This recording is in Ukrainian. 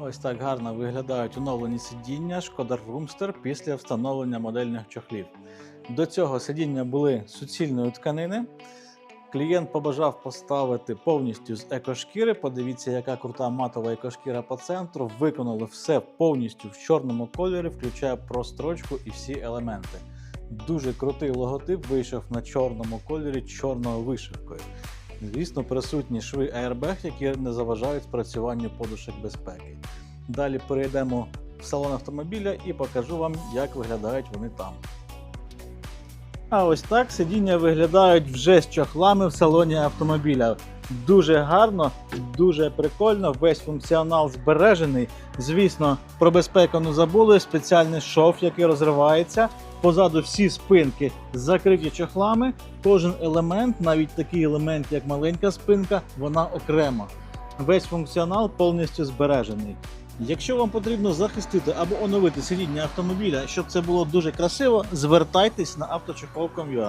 Ось так гарно виглядають оновлені сидіння Шкода Roomster після встановлення модельних чохлів. До цього сидіння були суцільної тканини. Клієнт побажав поставити повністю з екошкіри. Подивіться, яка крута матова екошкіра по центру. Виконали все повністю в чорному кольорі, включає прострочку і всі елементи. Дуже крутий логотип вийшов на чорному кольорі чорною вишивкою. Звісно, присутні шви Airbag, які не заважають спрацюванню подушок безпеки. Далі перейдемо в салон автомобіля і покажу вам, як виглядають вони там. А ось так сидіння виглядають вже з чохлами в салоні автомобіля. Дуже гарно, дуже прикольно, весь функціонал збережений. Звісно, про безпеку не забули. Спеціальний шов, який розривається. Позаду всі спинки закриті чохлами. Кожен елемент, навіть такий елемент, як маленька спинка, вона окрема. Весь функціонал повністю збережений. Якщо вам потрібно захистити або оновити сидіння автомобіля, щоб це було дуже красиво, звертайтесь на авточехол.com.ua.